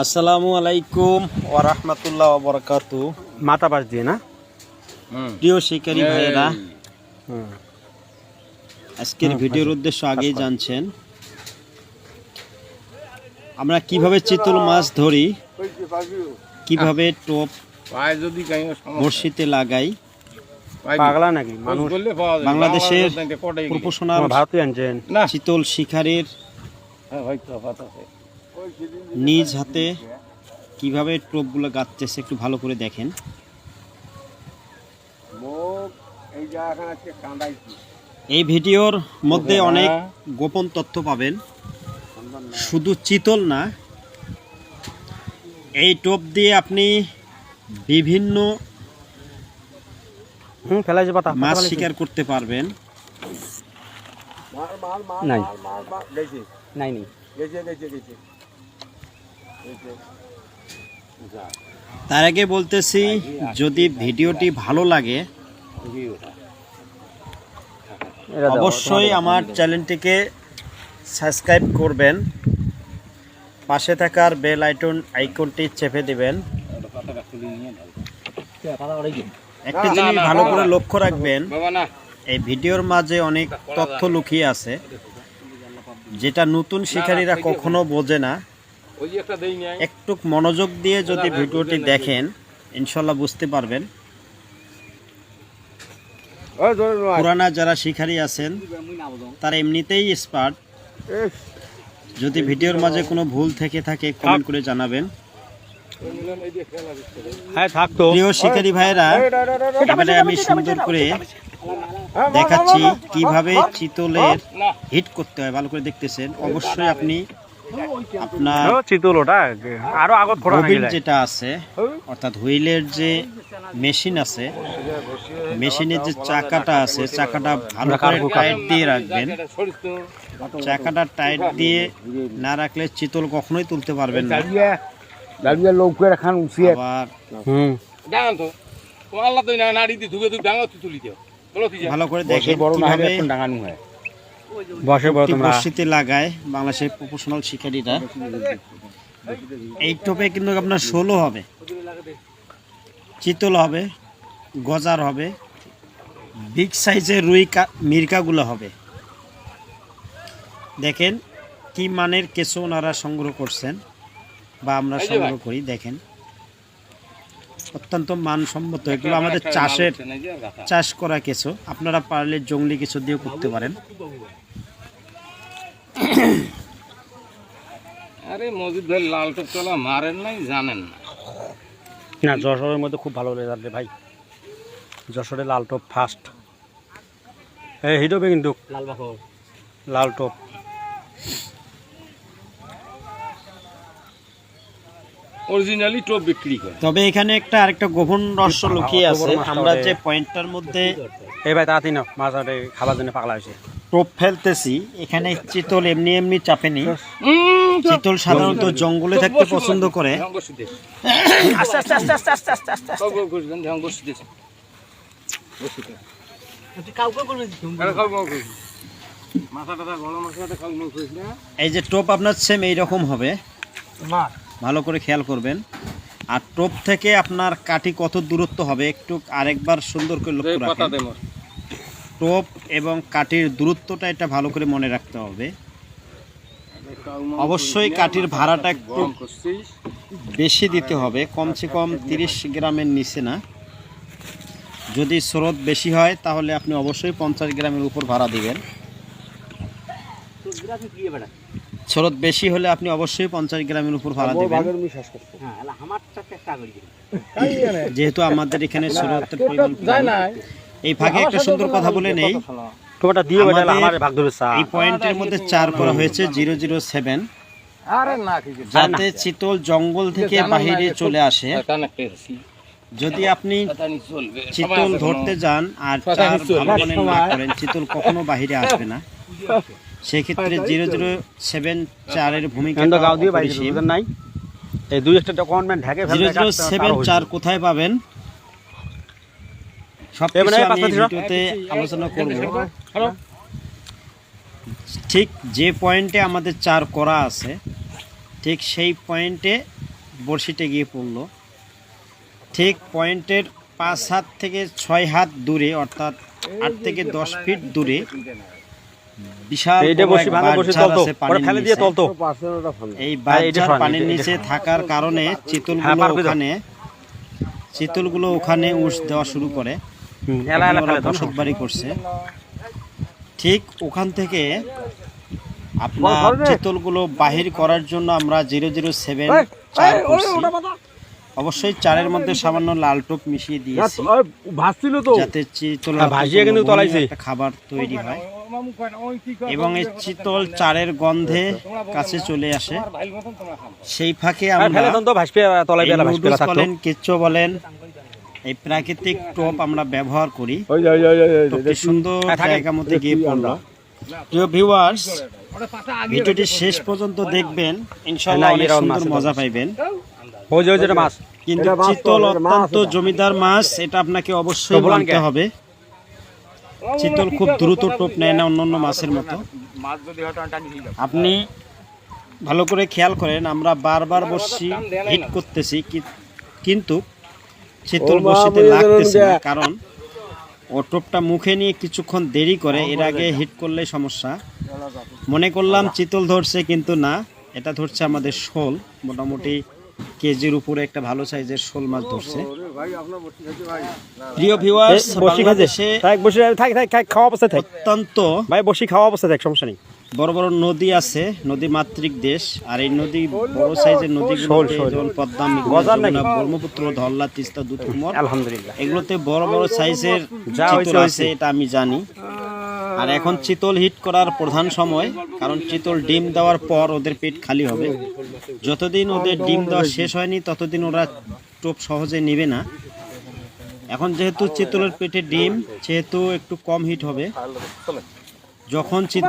আসসালামু আলাইকুম। ওয়া রাহমাতুল্লাহ ওয়া বারাকাতু। মাথা পাশ দিয়ে না? প্রিয় শিকারী ভাইয়েরা হুম। আজকের ভিডিওর উদ্দেশ্য আগেই জানছেন আমরা কীভাবে চিতল মাছ ধরি কীভাবে টোপ বড়শিতে লাগাই পাগলা নাকি? মানুষ বাংলাদেশের প্রফেশনাল চিতল শিকারের আছে নিজ হাতে কীভাবে টোপগুলো গাঁথতেছে একটু ভালো করে দেখেন এই ভিডিওর মধ্যে অনেক গোপন তথ্য পাবেন শুধু চিতল না এই টোপ দিয়ে আপনি বিভিন্ন হুম ফেলাইছে পাতা মাছ শিকার করতে পারবেন নাই। নাই তার আগে বলতেছি, যদি ভিডিওটি ভালো লাগে, অবশ্যই আমার চ্যানেলটিকে সাবস্ক্রাইব করবেন। পাশে থাকার বেল আইটন আইকনটি চেপে দিবেন। একটা জিনিস ভালো করে লক্ষ্য রাখবেন, এই ভিডিওর মাঝে অনেক তথ্য লুকিয়ে আছে, যেটা নতুন শিকারীরা কখনো বোঝে না। একটা মনোযোগ দিয়ে যদি ভিডিওটি দেখেন ইনশাল্লাহ বুঝতে পারবেন পুরানা যারা শিকারী আছেন তারা এমনিতেই স্পার্ট যদি ভিডিওর মাঝে কোনো ভুল থেকে থাকে কমেন্ট করে জানাবেন হ্যাঁ প্রিয় শিকারী ভাইয়েরা এবারে আমি সুন্দর করে দেখাচ্ছি কীভাবে চিতলের হিট করতে হয় ভালো করে দেখতেছেন অবশ্যই আপনি আপনার চিতল ওটা আরও আগত যেটা আছে অর্থাৎ হুইলের যে মেশিন আছে মেশিনের যে চাকাটা আছে চাকাটা ভালো করে টাইট দিয়ে রাখবেন। চাকাটা টাইট দিয়ে না রাখলে চিতল কখনোই তুলতে পারবেন না। লোকের খান উঠিয়ে। আবার হুম। তো। আল্লাহ তো না নাড়ি দি ধুবে ধুবে ডাঙা তুলি দিও। বলো তুই যা। ভালো করে দেখেন কীভাবে ডাঙানো হয়। বসে বড় তোমরা বর্ষিতে লাগায় বাংলাদেশের প্রফেশনাল শিকারীরা এই টোপে কিন্তু আপনার ষোলো হবে চিতল হবে গজার হবে বিগ সাইজের রুই কা মির্কাগুলো হবে। দেখেন কি মানের কেঁচো ওনারা সংগ্রহ করছেন বা আমরা সংগ্রহ করি দেখেন। অত্যন্ত মানসম্মত। এগুলো আমাদের চাষের চাষ করা কিছু আপনারা পারলে জঙ্গলি কিছু দিয়েও করতে পারেন। আরে মজিদ ভাই লাল টপচলা মারেন নাই জানেন না। না যশোরের মধ্যে খুব ভালো রেজাল্ট ভাই। যশোরে লাল টপ ফার্স্ট এই হিট কিন্তু। লাল লাল টপ। অরিজিনালি টপ বিক্রি করে। তবে এখানে একটা আরেকটা গোপন রহস্য লুকিয়ে আছে। আমরা যে পয়েন্টটার মধ্যে এই ভাই তাড়াতাড়ি না মাছ আরে খাবার জন্য পাগলা হয়েছে। টোপ ফেলতেছি এখানে চিতল এমনি এমনি চাপেনি চিতল সাধারণত জঙ্গলে থাকতে পছন্দ করে। আস্তে আস্তে আস্তে আস্তে আস্তে আস্তে আস্তে করিস এই যে টোপ আপনার সেম এইরকম হবে। ভালো করে খেয়াল করবেন। আর টোপ থেকে আপনার কাঠি কত দূরত্ব হবে একটু আরেকবার সুন্দর করে লক্ষ্য মোর টোপ এবং কাঠির দূরত্বটা এটা ভালো করে মনে রাখতে হবে। অবশ্যই কাঠির ভাড়াটা একটু বেশি দিতে হবে কমসে কম তিরিশ গ্রামের নিচে না। যদি স্রোত বেশি হয় তাহলে আপনি অবশ্যই পঞ্চাশ গ্রামের উপর ভাড়া দিবেন। স্রোত বেশি হলে আপনি অবশ্যই পঞ্চাশ গ্রামের উপর ভাড়া দেবেন। যেহেতু আমাদের এখানে স্রোতের পরিমাণ এই ভাগে একটা সুন্দর কথা বলে নেই। এই পয়েন্টের মধ্যে চার করা হয়েছে জিরো জিরো সেভেন। আরে না কি যাতে চিতল জঙ্গল থেকে বাহিরে চলে আসে। যদি আপনি চিতল ধরতে যান আর চার করেন চিতল কখনো বাহিরে আসবে না। সেক্ষেত্রে জিরো জিরো সেভেন চারের ভূমিকা নাই। এই দুই একটা ডকুমেন্ট ঢাকে জিরো জিরো সেভেন চার কোথায় পাবেন? সব? ভিডিওতে আলোচনা করব। ঠিক যে পয়েন্টে আমাদের চার করা আছে ঠিক সেই পয়েন্টে বড়শিতে গিয়ে পড়ল। ঠিক পয়েন্টের পাঁচ হাত থেকে ছয় হাত দূরে অর্থাৎ আট থেকে দশ ফিট দূরে বিশাল এইটা বড় ভাঙা বসি তলতো আছে ফেলে দিয়ে তলতো এই হ্যাঁ, এইটা বাচ্চার সরান, পানির নিচে থাকার কারণে হ্যাঁ, চিতলগুলো পার করে দাও। ওখানে চিতলগুলো ওখানে উস দেওয়া শুরু করে। হুম, এলা এলা ওরা ফেলে দাও। বসত বাড়ি করছে। ঠিক ওখান থেকে আপনার চিতলগুলো বাহির করার জন্য আমরা জিরো জিরো সেভেন চার করছি। অবশ্যই চারের মধ্যে সামান্য লাল টোপ মিশিয়ে দিয়েছি। যাতে চিতল হ্যাঁ, ভাজিয়ে কিন্তু তলাইছে। খাবার তৈরি হয়। এবং এই চিতল চারের গন্ধে কাছে চলে আসে। সেই ফাঁকে আর আমরা থাকতো বলেন কিচ্ছু বলেন এই প্রাকৃতিক টোপ আমরা ব্যবহার করি। সুন্দর হ্যাঁ, থাকে। জায়গার মধ্যে গিয়ে পড়ল। প্রিয় ভিউয়ার্স ভিডিওটি শেষ পর্যন্ত দেখবেন। ইনশাআল্লাহ হ্যাঁ, সুন্দর মজা পাইবেন। কিন্তু চিতল অত্যন্ত জমিদার মাছ এটা আপনাকে অবশ্যই বলতে হবে। চিতল খুব দ্রুত টোপ নেয় না অন্যান্য মাছের মতো। আপনি ভালো করে খেয়াল করেন আমরা বারবার বসছি হিট করতেছি কি- কিন্তু চিতল বসিতে লাগতেছে না কারণ ও টোপটা মুখে নিয়ে কিছুক্ষণ দেরি করে এর আগে হিট করলে সমস্যা। মনে করলাম চিতল ধরছে কিন্তু না এটা ধরছে আমাদের শোল। মোটামুটি কেজির উপরে একটা ভালো সাইজের শোল মাছ ধরছে। প্রিয় ভিউয়ার্স বাংলাদেশে থাক বসে থাক থাক থাক খাওয়া অবস্থায় থাক। অত্যন্ত ভাই বসি খাওয়া অবস্থায় থাক সমস্যা নেই। বড় বড় নদী আছে নদী মাতৃক দেশ আর এই নদী বড় সাইজের। যেমন পদ্মা মেঘনা? যমুনা, ব্রহ্মপুত্র ধরলা তিস্তা দুধকুমার আলহামদুলিল্লাহ। এগুলোতে বড় বড় সাইজের যা আছে হয়েছে। এটা আমি জানি। আর এখন চিতল হিট করার প্রধান সময়, কারণ চিতল ডিম দেওয়ার পর ওদের পেট খালি হবে। যতদিন ওদের ডিম দেওয়া শেষ হয়নি, ততদিন ওরা টোপ সহজে নেবে না। এখন যেহেতু চিতলের পেটে ডিম, সেহেতু একটু কম হিট হবে। যখন চিত